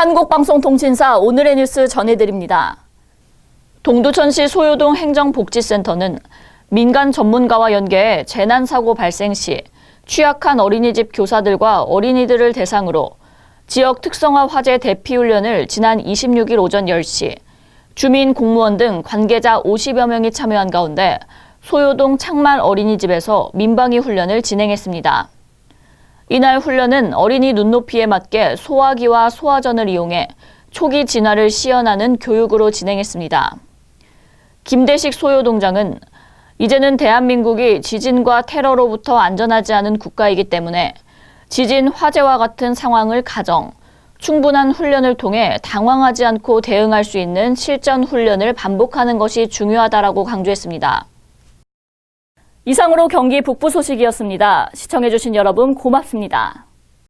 한국방송통신사 오늘의 뉴스 전해드립니다. 동두천시 소요동 행정복지센터는 민간 전문가와 연계해 재난사고 발생 시 취약한 어린이집 교사들과 어린이들을 대상으로 지역 특성화 화재 대피 훈련을 지난 26일 오전 10시 주민 공무원 등 관계자 50여 명이 참여한 가운데 소요동 창말 어린이집에서 민방위 훈련을 진행했습니다. 이날 훈련은 어린이 눈높이에 맞게 소화기와 소화전을 이용해 초기 진화를 시연하는 교육으로 진행했습니다. 김대식 소요동장은 이제는 대한민국이 지진과 테러로부터 안전하지 않은 국가이기 때문에 지진, 화재와 같은 상황을 가정, 충분한 훈련을 통해 당황하지 않고 대응할 수 있는 실전 훈련을 반복하는 것이 중요하다라고 강조했습니다. 이상으로 경기 북부 소식이었습니다. 시청해주신 여러분 고맙습니다.